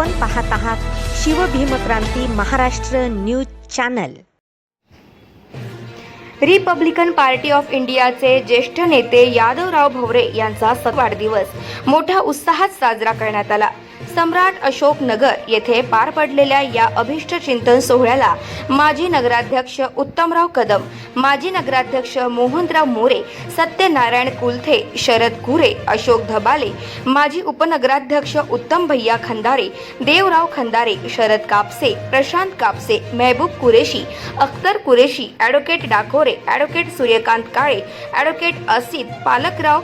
आपण पाहत आहात Shivbhimkranti Maharashtra news channel. Republican Party of इंडियाचे ज्येष्ठ नेते यादवराव भवरे यांचा स- वाढदिवस मोठ्या उत्साहात साजरा करण्यात आला. सम्राट अशोक नगर येथे पार पडलेल्या या अभिष्ट चिंतन सोहळ्याला माजी नगराध्यक्ष उत्तमराव कदम माजी नगराध्यक्ष मोहनराव मोरे सत्यनारायण कुलथे शरद कुरे अशोक धबाले माजी उपनगराध्यक्ष उत्तम भैया Khandare Devrao Khandare Sharad Kapse Prashant Kapse Mehboob Qureshi Akhtar Qureshi advocate Dakore advocate Suryakant Kale advocate Asit Palkarao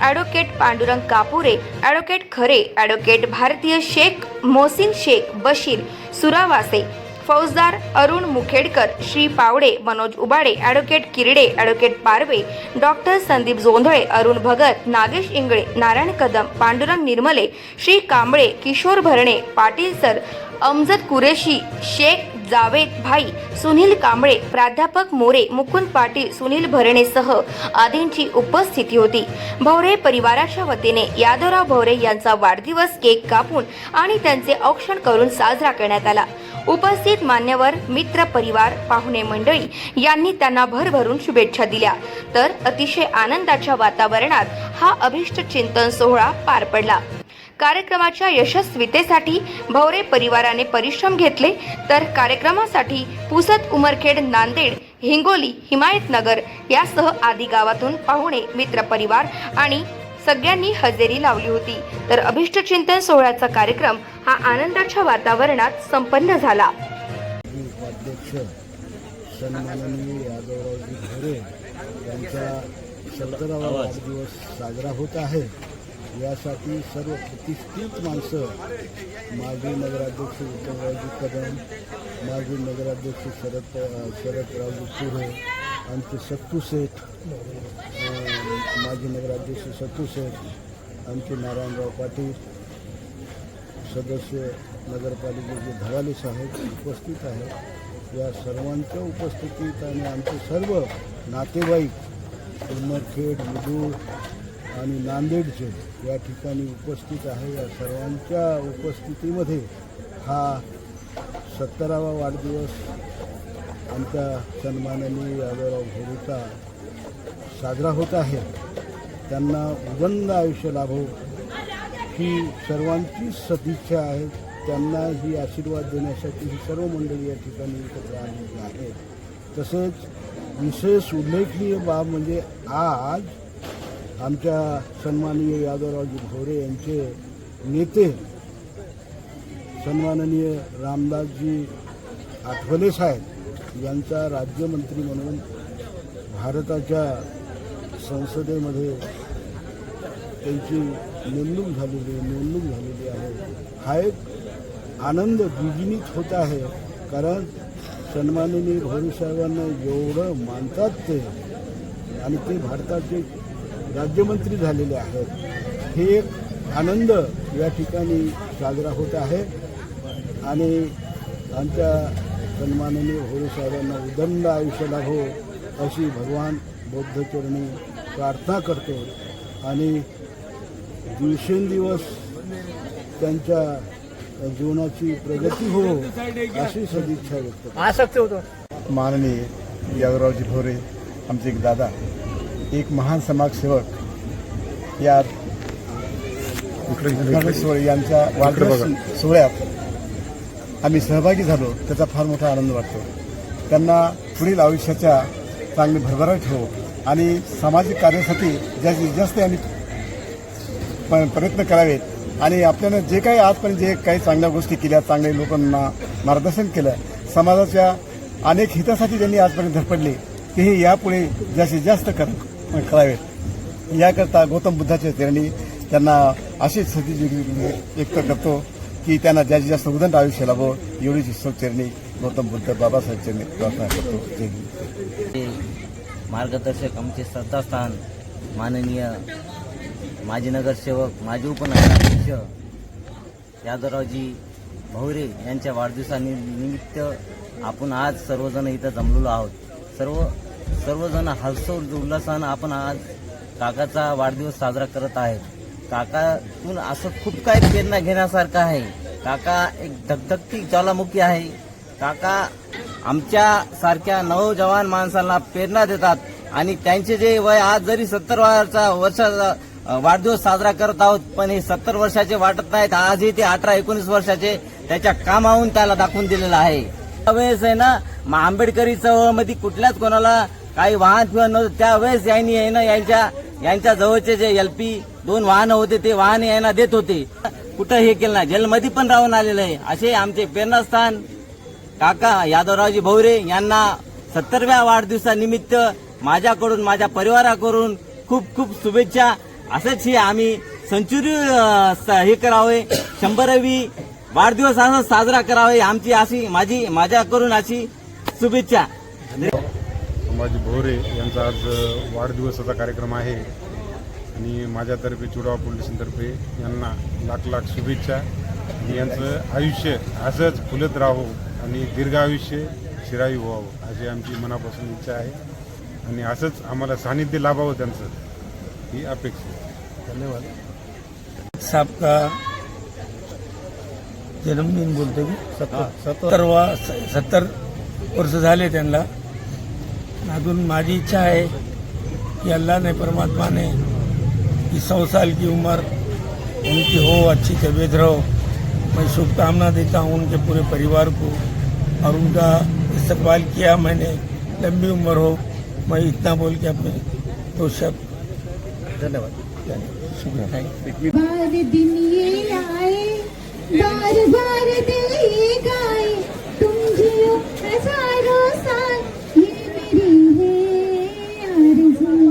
advocate Pandurang Kapure advocate Khare advocate भारतीय शेख मोहसिन शेख बशीर सुरावासे फौजदार Arun Mukhedkar Shri Pawde Manoj Ubade advocate Kirde advocate Parwe doctor Sandeep Jondhale Arun Bhagat Nagesh Ingale Narayan Kadam Pandurang Nirmale Shri Kamble Kishor Bharne Patil sir Amjad Qureshi Shaikh Javed भाई सुनील कांबळे प्राध्यापक मोरे मुकुंद पाटील सुनील भरणेसह आदींची उपस्थिती होती. भवरे परिवाराच्या वतीने यादवराव भवरे यांचा वाढदिवस cake कापून आणि त्यांचे औक्षण करून साजरा करण्यात आला. उपस्थित मान्यवर मित्र परिवार पाहुणे मंडळी यांनी त्यांना भरभरून शुभेच्छा दिल्या. तर अतिशय आनंदाच्या वातावरणात हा अभिष्ट चिंतन सोहळा पार पडला. कार्यक्रमाच्या यशस्वीतेसाठी भवरे परिवाराने परिश्रम घेतले. तर कार्यक्रमासाठी पुसद उमरखेड नांदेड हिंगोली हिमायतनगर यासह आदी गावातून पाहुणे मित्रपरिवार आणि सगळ्यांनी हजेरी लावली होती. तर अभिष्ट चिंतन सोहळ्याचा कार्यक्रम हा आनंदाच्या वातावरणात संपन्न झाला. यांचा वाढदिवस साजरा होत आहे. यासाठी सर्व प्रतिष्ठित माणसं माजी नगराध्यक्ष उत्तमरावजी कदम माजी नगराध्यक्ष शरद शरदरावजी पुरे आमचे सत्तू शेठ माजी नगराध्यक्ष सत्तू शेठ आमचे नारायणराव पाटील सदस्य नगरपालिकेचे धवाले साहेब उपस्थित आहेत. या सर्वांच्या उपस्थितीत आणि आमचे सर्व नातेवाईक उमरखेड मुदूळ आणि नांदेडचे या ठिकाणी उपस्थित आहे या सर्वांच्या उपस्थितीमध्ये हा सत्तरावा वाढदिवस आमच्या सन्माननीय यादवराव घोरेचा साजरा होत आहे. त्यांना उदंड आयुष्य लाभो. ही सर्वांची सदिच्छा आहे. त्यांना ही आशीर्वाद देण्यासाठी ही सर्व मंडळी या ठिकाणी एकत्र आलेली आहे तसेच विशेष उल्लेखनीय बाब म्हणजे आज आमच्या सन्माननीय यादवरावजी भोरे यांचे नेते सन्माननीय रामदासजी आठवले साहेब यांचा राज्यमंत्री म्हणून भारताच्या संसदेमध्ये त्यांची नेमणूक झालेली आहे नेमणूक झालेली आहे. हा एक आनंद द्विगुणित होत आहे कारण सन्माननीय भोरे साहेबांना एवढं मानतात ते. आणि ते भारताचे राज्यमंत्री झालेले आहेत. हे एक आनंद या ठिकाणी साजरा होत आहे. आणि आमच्या सन्माननीय भोरे साहेबांना उदंड आयुष्य लाभो अशी भगवान बौद्धचरणी प्रार्थना करतो. आणि दिवसेंदिवस त्यांच्या जीवनाची प्रगती हो अशी सदिच्छा व्यक्त करतो. आ सकते हो तो माननीय यादवरावजी भोरे आमचे एक दादा एक महान समाजसेवक या सोहळे यांच्या वाढदिवस सोहळ्यात आम्ही सहभागी झालो त्याचा फार मोठा आनंद वाटतो. त्यांना पुढील आयुष्याच्या चांगली भरभराट ठेवो आणि सामाजिक कार्यासाठी जास्तीत जास्त आम्ही प्रयत्न करावेत आणि आपल्याला जे काही आजपर्यंत जे काही चांगल्या गोष्टी केल्या चांगल्या लोकांना मार्गदर्शन केलं समाजाच्या अनेक हितासाठी त्यांनी आजपर्यंत धडपडले की हे यापुढे जास्तीत जास्त कर. करावेत याकरता गौतम बुद्धाच्या चरणी त्यांना अशीच सती व्यक्त करतो की त्यांना जास्तीत जास्त उदंड आयुष्य लाभो एवढीच चरणी गौतम बुद्ध बाबासाहेब चरणी प्रार्थना करतो. जय हिंद. ते मार्गदर्शक आमचे श्रद्धास्थान माननीय माजी नगरसेवक माजी उपनगराध्यक्ष यादवरावजी भवरे यांच्या वाढदिवसानिमित्त आपण आज सर्वजण इथं जमलेलो आहोत. सर्व सर्वजण हर्षोल उल्हासानं आपण आज काकाचा वाढदिवस साजरा करत आहेत. काकातून असं खूप काही प्रेरणा घेण्यासारखं आहे. काका एक धगधगती ज्वालामुखी आहे. काका आमच्या सारख्या नवजवान माणसांना प्रेरणा देतात आणि त्यांचे जे वय आज जरी सत्तर वर्षा वर्षाचा वाढदिवस साजरा करत आहोत पण हे सत्तर वर्षाचे वाटत नाहीत. आजही ते अठरा एकोणीस वर्षाचे त्याच्या कामाहून त्याला दाखवून दिलेलं आहे. त्यावेळेस आहे ना मग आंबेडकरी चळवळमध्ये कुठल्याच कोणाला काही वाहन फिवाहन नव्हतं त्यावेळेस यांनी आहे ना यांच्या यांच्या जवळचे जे एल पी दोन वाहनं होते ते वाहन यांना देत होते. कुठं हे केलं नाही. जेलमध्ये पण राहून आलेलं आहे. असे आमचे प्रेरणास्थान काका यादवरावजी भवरे यांना सत्तरव्या वाढदिवसानिमित्त माझ्याकडून माझ्या परिवाराकडून खूप खूप शुभेच्छा. असंच हे आम्ही सेंचुरी हे करावे. शंभरावी वाढदिवस असा साजरा करावे आमची अशी माझी माझ्याकडून अशी शुभेच्छा. संभाजी भोरे यांचा आज वाढदिवसाचा कार्यक्रम आहे. आणि माझ्यातर्फे चुडावा फाउंडेशनतर्फे यांना लाख लाख शुभेच्छा. आणि यांचं आयुष्य असंच फुलत राहावं आणि दीर्घ आयुष्य चिरायू व्हावं अशी आमची मनापासून इच्छा आहे. आणि असंच आम्हाला सानिध्य लाभावं त्यांचं. ही अपेक्षा. धन्यवाद. साहब का जन्मदिन बोलतो की सत्तर सत्तरवा सत्तर वर्ष झाले त्यांना. अजून माझी इच्छा है कि अल्लाह ने परमात्मा ने कि सौ साल की उम्र उनकी हो अच्छी तबीयत रहो. मैं शुभकामना देता हूँ उनके पूरे परिवार को और उनका इस्तकबाल किया मैंने। लंबी उम्र हो। मैं इतना बोल के अपने तो शब्द धन्यवाद। शुक्रिया। थैंक यू बार बार दिली गाय ये गाए तुम साल ये मेरी है आरज़ू.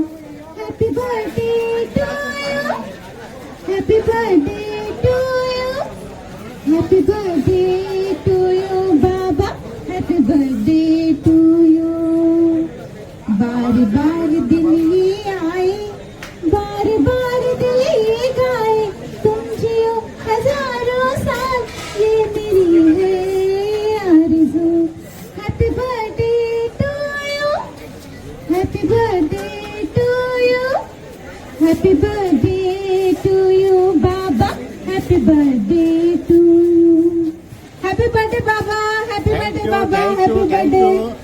Happy birthday to you happy birthday to you happy birthday to you बाबा हैप्पी बर्थडे टू यू बार बार दिन ये Happy birthday to you. Happy birthday to you, Baba. Happy birthday to you. Happy birthday, Baba. Happy birthday, Baba. Happy birthday.